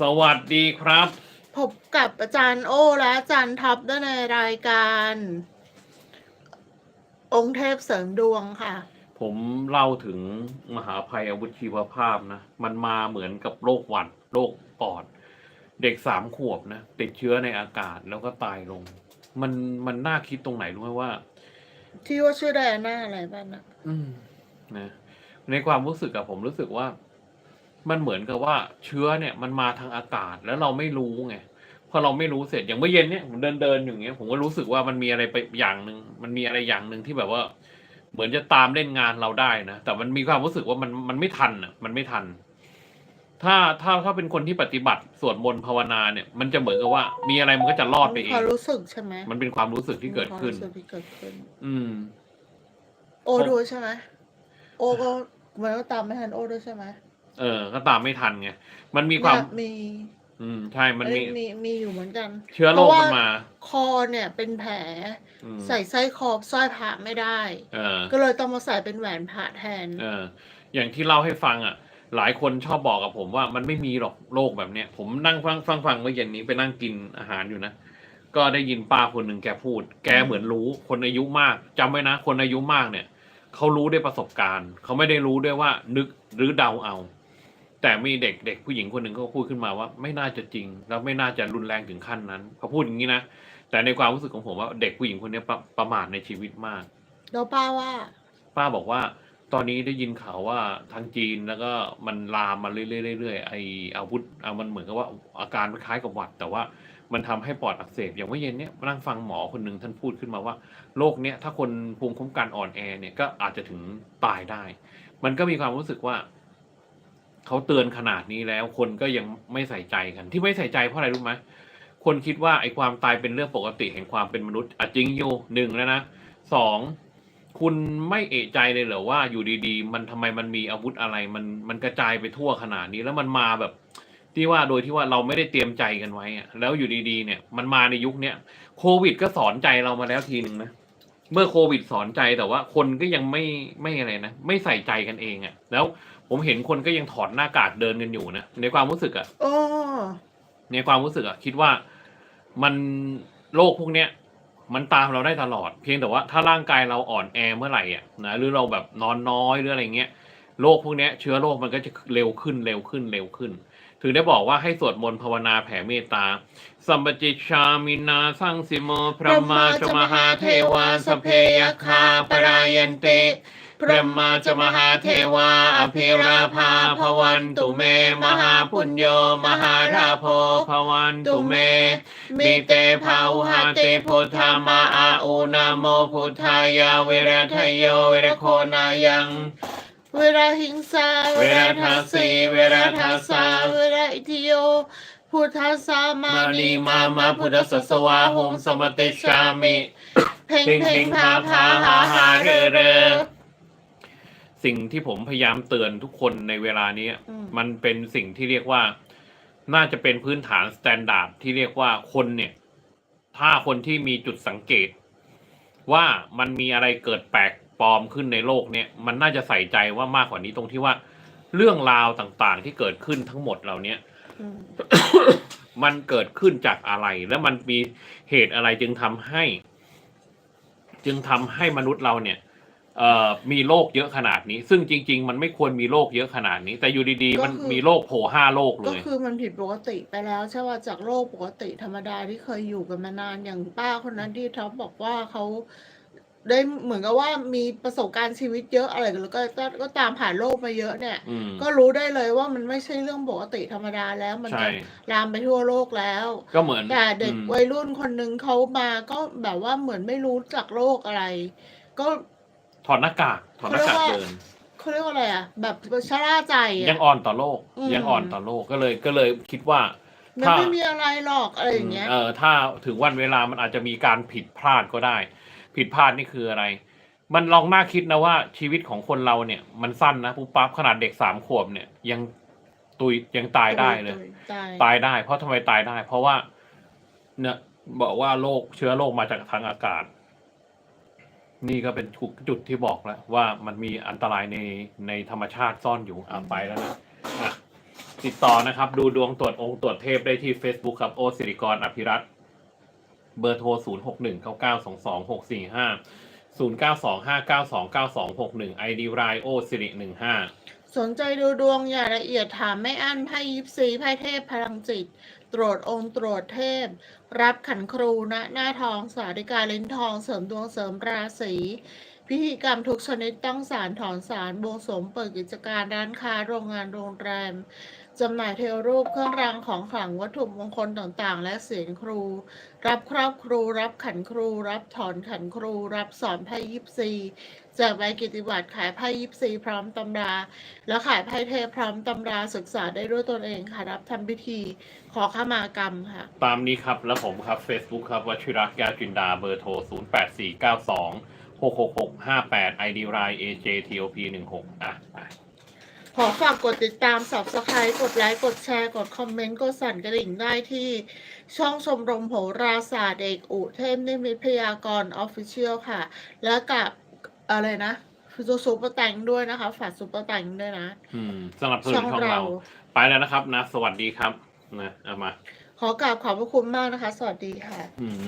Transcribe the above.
สวัสดีครับ พบกับอาจารย์โอและอาจารย์ท็อปด้วยในรายการ องค์เทพเสริมดวงค่ะ ผมเล่าถึงมหาภัยอาวุธชีวภาพนะ มันมาเหมือนกับโรคหวัดโรคปอด เด็กสามขวบนะ ติดเชื้อในอากาศแล้วก็ตายลง มันมันน่าคิดตรงไหนรู้ไหมว่า ที่ว่าชื่อไดอาน่าอะไรบ้างนะอืมนะในความรู้สึกอะผมรู้สึกว่า มันเหมือนกับว่าเชื้อเนี่ยมันมาทางอากาศแล้วเราไม่รู้ไงพอเราไม่รู้เสร็จอย่างเมื่อเย็นเนี่ยผมเดินเดินๆอย่างเงี้ยผมก็รู้สึกว่ามันมีอะไรไปอย่างหนึ่งมันมีอะไรอย่างหนึ่งที่แบบว่า เหมือนจะตามเล่นงานเราได้นะแต่มันมีความรู้สึกว่ามันมันไม่ทันอะ มันไม่ทัน ถ้าถ้าถ้าเป็นคนที่ปฏิบัติสวดมนต์ภาวนาเนี่ย มันจะเหมือนกับว่า มีอะไรมันก็จะรอดไปเอควางมรู้สึกใช่ไหมมันเป็นความรู้สึกที่เกิดขึ้นความรู้สึกที่เกิดขึ้น อืม โอดูใช่ไหมโอก็มันก็ตามไม่ทันโอด้วยใช่ไหม เออ ก็ตามไม่ทันไง มันมีความเนี่ยมี อืม ใช่ มันมี เอ้ยมีมีอยู่เหมือนกัน เชื้อโรคมันมา คอเนี่ยเป็นแผลอืมใส่ไส้ครอบสร้อยพระไม่ได้ เออ ก็เลยต้องมาใส่เป็นแหวนพระแทน เออ อย่างที่เล่าให้ฟังอะ หลายคนชอบบอกกับผมว่ามันไม่มีหรอกโรคแบบเนี้ย ผมนั่งฟังฟังฟังเมื่อเย็นนี้ไปนั่งกินอาหารอยู่นะ ก็ได้ยินป้าคนหนึ่งแกพูด แกเหมือนรู้คนอายุมากจำไว้นะ คนอายุมากเนี่ย เขารู้ด้วยประสบการณ์ เขาไม่ได้รู้ด้วยว่านึกหรือเดาเอา แต่มีเด็กเด็กผู้หญิงคนหนึ่งเขาพูดขึ้นมาว่า ไม่น่าจะจริง แล้วไม่น่าจะรุนแรงถึงขั้นนั้นเขาพูดอย่างนี้นะแต่ในความรู้สึกของผมว่าเด็กผู้หญิงคนนี้ประประมาทในชีวิตมากแล้วป้าว่า ป้าบอกว่า ตอนนี้ได้ยินข่าวว่าทางจีนแล้วก็มันลามมาเรื่อยๆเรื่อยๆไออาวุธเอามันเหมือนกับว่าอาการคล้ายกับหวัด แต่ว่ามันทำให้ปอดอักเสบอย่างเมื่อเย็นเนี้ยมานั่งฟังหมอคนหนึ่งท่านพูดขึ้นมาว่าโรคเนี้ยถ้าคนภูมิคุ้มกันอ่อนแอเนี่ยก็อาจจะถึงตายได้ มันก็มีความรู้สึกว่า เขาเตือนขนาดนี้แล้วคนก็ยังไม่ใส่ใจกัน ที่ไม่ใส่ใจเพราะอะไรรู้ไหมคนคิดว่าไอ้ความตายเป็นเรื่องปกติแห่งความเป็นมนุษย์อะจริงอยู่หนึ่งแล้วนะสองคุณไม่เอะใจเลยเหรอว่าอยู่ดีๆ มันทำไมมันมีอาวุธอะไรมันมันกระจายไปทั่วขนาดนี้แล้วมันมาแบบ ที่ว่าโดยที่ว่าเราไม่ได้เตรียมใจกันไว้อะแล้วอยู่ดีๆ เนี่ย มันมาในยุคเนี้ยโควิดก็สอนใจเรามาแล้วทีหนึ่งนะเมื่อโควิดสอนใจแต่ว่าคนก็ยังไม่ไม่อะไรนะไม่ใส่ใจกันเองอะแล้ว ผมเห็นคนก็ยังถอดหน้ากากเดินกันอยู่นะในความรู้สึกอะโอ้ในความรู้สึกอะคิดว่ามันโรคพวกเนี้ยมันตามเราได้ตลอด เพียงแต่ว่าถ้าร่างกายเราอ่อนแอเมื่อไหร่อะนะหรือเราแบบนอนน้อยหรืออะไรเงี้ยโรคพวกเนี้ยเชื้อโรคมันก็จะเร็วขึ้นเร็วขึ้นเร็วขึ้น ถึงได้บอกว่าให้สวดมนต์ภาวนาแผ่เมตตา สัมปจิชามินาสังสิโมพระมาจมหาเทวาสพเพยคาปรายันเต พระมาจมหาเทวาอภิราภาพวันตุเม มหาปุญโยมหาราโพพวันตุเม มิเตภาวุหาเตพุทธามาอาอุนาโมพุทธายาเวรทยโยเวรโคนายังเวลาหิงสาเวลาทาสีเวลาทาสาเวลาอิทิโยพุทธาสามามาลีมามาพุทธสสวาหงสมติชามิ เพ่งเพ่งเพ่งเพ่งพาพาพาพาหาหาหาเรเรออเรเรออ สิ่งที่ผมพยายามเตือนทุกคนในเวลานี้ อืม มันเป็นสิ่งที่เรียกว่า น่าจะเป็นพื้นฐานสแตนดาร์ดที่เรียกว่าคนเนี่ย ถ้าคนที่มีจุดสังเกต ว่ามันมีอะไรเกิดแปลกปลอมขึ้นในโลกเนี่ย มันน่าจะใส่ใจว่ามากกว่านี้ตรงที่ว่า เรื่องราวต่างๆ ที่เกิดขึ้นทั้งหมดเหล่าเนี้ย อืม มันเกิดขึ้นจากอะไร และมันมีเหตุอะไรจึงทำให้ จึงทำให้มนุษย์เราเนี่ยเอ่อ มีโรคเยอะขนาดนี้ ซึ่งจริง ๆ มันไม่ควรมีโรคเยอะขนาดนี้ แต่อยู่ดีๆ มันมีโรคโผล่ห้าโรคเลก็ยคือมันผิดปกติไปแล้วใช่ป่ะจากโรคปกติธรรมดาที่เคยอยู่กันมานานอย่างป้าคนนั้นที่ท็อปบอกว่าเขาได้เหมือนกับว่ามีประสบการณ์ชีวิตเยอะอะไรแล้วก็ก็ก็ตามผ่านโรคมาเยอะเนี่ยอืมก็รู้ได้เลยว่ามันไม่ใช่เรื่องปกติธรรมดาแล้ว มันใช่จะลามไปทั่วโลกแล้ว ก็เหมือนแต่เด็กอืมวัยรุ่นคนหนึ่งเขามาก็แบบว่าเหมือนไม่รู้จักโรคอะไร ก็ ถอดหน้ากากถอดหน้ากากเขาเรียกว่าเดินเขาเรียกว่าอะไรอะ แบบชะล่าใจยัอะงอ่อนต่อโลก อืม ยังอ่อนต่อโลกก็เลยก็เลยคิดว่า มันถ้า ไม่มีอะไรหรอกอะไรอย่างเงี้ย เออถ้าถึงวันเวลามันอาจจะมีการผิดพลาดก็ได้ ผิดพลาดนี่คืออะไร มันลองน่าคิดนะว่าชีวิตของคนเราเนี่ย มันสั้นนะปุ๊บปั๊บขนาดเด็กสามขวบเนี่ย ยังตุยยังตายได้เลย ตายตายได้ เพราะทำไมตายได้ เพราะว่า เนี่ย บอกว่าโรคเชื้อโรคมาจากทางอากาศ นี่ก็เป็นจุดที่บอกแล้วว่ามันมีอันตรายในในธรรมชาติซ่อนอยู่อ่ไปแล้วนะอะติดต่อนะครับ ดูดวงตรวจองค์ตรวจเทพได้ที่ Facebook ครับโอสิริกรอภิรัตน์เบอร์โทร 0 6 1 9 9 2 2 6 4 5 0 9 2 5 9 2 9 2 6 1 ID รายโอสิริ15 สนใจดูดวงอย่างละเอียดถามไม่อั้นไพ่ยิปซีไพ่เทพพลังจิต ตรวจองค์ตรวจเทพ รับขันครูณหน้าทองสาริกาลิ้นทองเสริมดวงเสริมราศีพิธีกรรมทุกชนิดต้องสารถอนสารบวงสมเปิดกิจการร้านค้าโรงงานโรงแรม จำหน่ายเทวรูปเครื่องรางของขลังวัตถุมงคลต่างๆ และเสียงครู รับครอบครู รับขันครู รับถอนขันครู รับสอนไพ่ยิปซีแจกใบกิติบัตรขายไพ่ยิปซีพร้อมตำรา แล้วขายไพ่เทพร้อมตำราศึกษาได้ด้วยตนเองค่ะรับทำพิธีขอขมากรรมค่ะ ตามนี้ครับแล้วผมครับ Facebook ครับวชิรักยาจินดาเบอร์โทร 0 8 4 9 2 6 6 6 5 8 ID ราย AJTOP 16 อะอะ ขอฝากกดติดตาม subscribe กดไลค์ กดแชร์ กดคอมเมนต์ กดสั่นกระดิ่งได้ที่ช่องชมรมโหราศาสตร์เอกอุเทพนิมิตพยากรณ์ออฟฟิเชียลค่ะ แล้วกับอะไรนะซูเปอร์แตงด้วยนะคะ ฝากซูเปอร์แตงด้วยนะอืมสนับสนุนช่องช่องเราเรา ไปแล้วนะครับนะ สวัสดีครับนะเอามา ขอกราบขอบพระคุณมากนะคะ สวัสดีค่ะ อืม